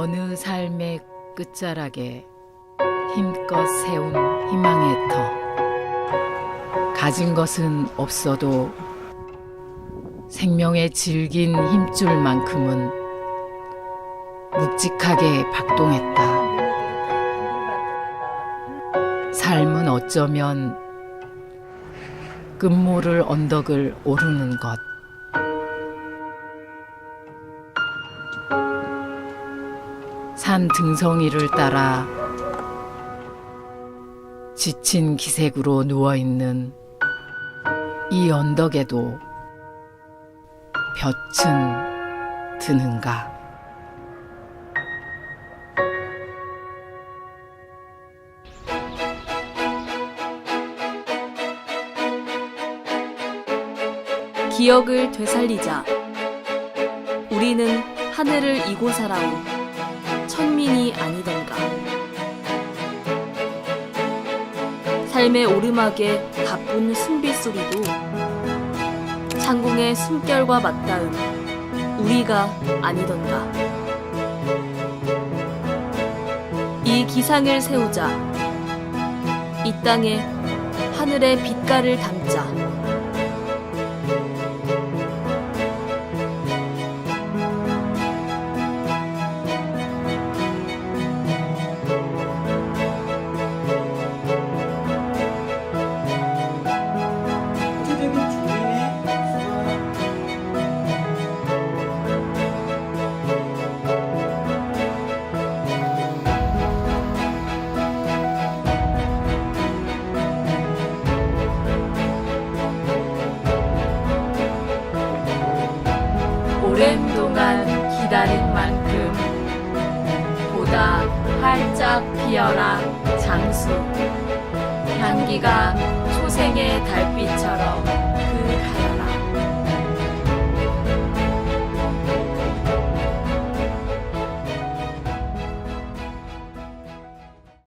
어느 삶의 끝자락에 힘껏 세운 희망의 터. 가진 것은 없어도 생명의 질긴 힘줄만큼은 묵직하게 박동했다. 삶은 어쩌면 끝모를 언덕을 오르는 것. 산 등성이를 따라 지친 기색으로 누워있는 이 언덕에도 볕은 드는가. 기억을 되살리자. 우리는 하늘을 이고 살아온 천민이 아니던가. 삶의 오르막에 바쁜 숨비 소리도 창공의 숨결과 맞닿은 우리가 아니던가. 이 기상을 세우자. 이 땅에 하늘의 빛깔을 담자. 오랜 동안 기다린 만큼 보다 활짝 피어난 장수. 향기가 초생의 달빛처럼